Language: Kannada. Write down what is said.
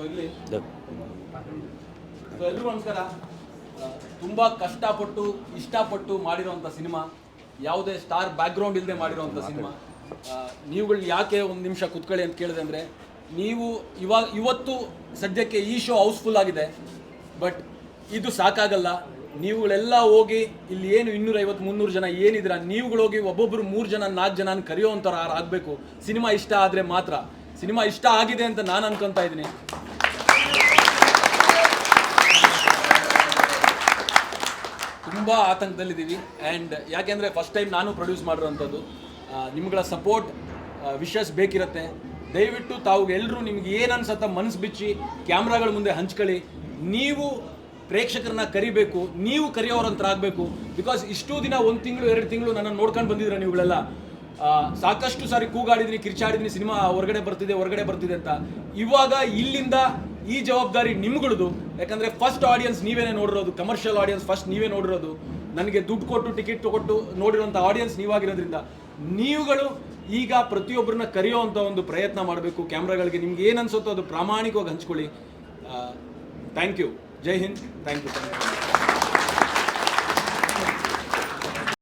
ಸೊ ಇಲ್ಲಿ ಸೊ ಎಲ್ರಿಗೂ ನಮಸ್ಕಾರ ತುಂಬಾ ಕಷ್ಟಪಟ್ಟು ಇಷ್ಟಪಟ್ಟು ಮಾಡಿರುವಂತ ಸಿನಿಮಾ ಯಾವುದೇ ಸ್ಟಾರ್ ಬ್ಯಾಕ್ಗ್ರೌಂಡ್ ಇಲ್ಲದೆ ಮಾಡಿರುವಂತ ಸಿನಿಮಾ ನೀವುಗಳು ಯಾಕೆ ಒಂದು ನಿಮಿಷ ಕುತ್ಕೊಳ್ಳಿ ಅಂತ ಕೇಳಿದೆ ಅಂದರೆ ನೀವು ಇವಾಗ ಇವತ್ತು ಸದ್ಯಕ್ಕೆ ಈ ಶೋ ಹೌಸ್ಫುಲ್ ಆಗಿದೆ ಬಟ್ ಇದು ಸಾಕಾಗಲ್ಲ. ನೀವುಗಳೆಲ್ಲ ಹೋಗಿ ಇಲ್ಲಿ ಏನು ಇನ್ನೂರೈವತ್ತು ಮುನ್ನೂರು ಜನ ಏನಿದ್ರ ನೀವುಗಳು ಹೋಗಿ ಒಬ್ಬೊಬ್ಬರು ಮೂರು ಜನ ನಾಲ್ಕು ಜನ ಕರೆಯೋವಂಥರ ಆಗಬೇಕು? ಸಿನಿಮಾ ಇಷ್ಟ ಆದರೆ ಮಾತ್ರ. ಸಿನಿಮಾ ಇಷ್ಟ ಆಗಿದೆ ಅಂತ ನಾನು ಅನ್ಕೊಂತ ಇದ್ದೀನಿ. ತುಂಬ ಆತಂಕದಲ್ಲಿದ್ದೀವಿ. ಆ್ಯಂಡ್ ಯಾಕೆಂದರೆ ಫಸ್ಟ್ ಟೈಮ್ ನಾನು ಪ್ರೊಡ್ಯೂಸ್ ಮಾಡಿರೋಂಥದ್ದು ನಿಮ್ಗಳ ಸಪೋರ್ಟ್ ವಿಶಸ್ ಬೇಕಿರುತ್ತೆ. ದಯವಿಟ್ಟು ತಾವು ಎಲ್ಲರೂ ನಿಮ್ಗೆ ಏನು ಅನ್ಸತ್ತ ಮನಸ್ಸು ಬಿಚ್ಚಿ, ಕ್ಯಾಮ್ರಾಗಳ ಮುಂದೆ ಹಂಚ್ಕೊಳ್ಳಿ. ನೀವು ಪ್ರೇಕ್ಷಕರನ್ನ ಕರಿಬೇಕು, ನೀವು ಕರೆಯೋರಂತರ ಆಗಬೇಕು. ಬಿಕಾಸ್ ಇಷ್ಟು ದಿನ ಒಂದು ತಿಂಗಳು, ಎರಡು ತಿಂಗಳು ನನ್ನನ್ನು ನೋಡ್ಕೊಂಡು ಬಂದಿದ್ರೆ ನೀವುಗಳೆಲ್ಲ ಸಾಕಷ್ಟು ಸಾರಿ ಕೂಗಾಡಿದ್ದೀನಿ ಕಿರ್ಚಾಡಿದ್ದೀನಿ ಸಿನಿಮಾ ಹೊರಗಡೆ ಬರ್ತಿದೆ ಹೊರಗಡೆ ಬರ್ತಿದೆ ಅಂತ. ಇವಾಗ ಇಲ್ಲಿಂದ ಈ ಜವಾಬ್ದಾರಿ ನಿಮ್ಗಳದು. ಯಾಕಂದ್ರೆ ಫಸ್ಟ್ ಆಡಿಯನ್ಸ್ ನೀವೇನೇ ನೋಡಿರೋದು ಕಮರ್ಷಿಯಲ್ ಆಡಿಯನ್ಸ್ ಫಸ್ಟ್ ನೀವೇ ನೋಡಿರೋದು. ನನಗೆ ದುಡ್ಡು ಕೊಟ್ಟು ಟಿಕೆಟ್ ಕೊಟ್ಟು ನೋಡಿರೋಂಥ ಆಡಿಯನ್ಸ್ ನೀವಾಗಿರೋದ್ರಿಂದ ನೀವುಗಳು ಈಗ ಪ್ರತಿಯೊಬ್ಬರನ್ನ ಕರೆಯೋವಂಥ ಒಂದು ಪ್ರಯತ್ನ ಮಾಡಬೇಕು. ಕ್ಯಾಮ್ರಾಗಳಿಗೆ ನಿಮ್ಗೆ ಏನು ಅನ್ಸುತ್ತೋ ಅದು ಪ್ರಾಮಾಣಿಕವಾಗಿ ಹಂಚ್ಕೊಳ್ಳಿ. Thank you Jai Hind. Thank you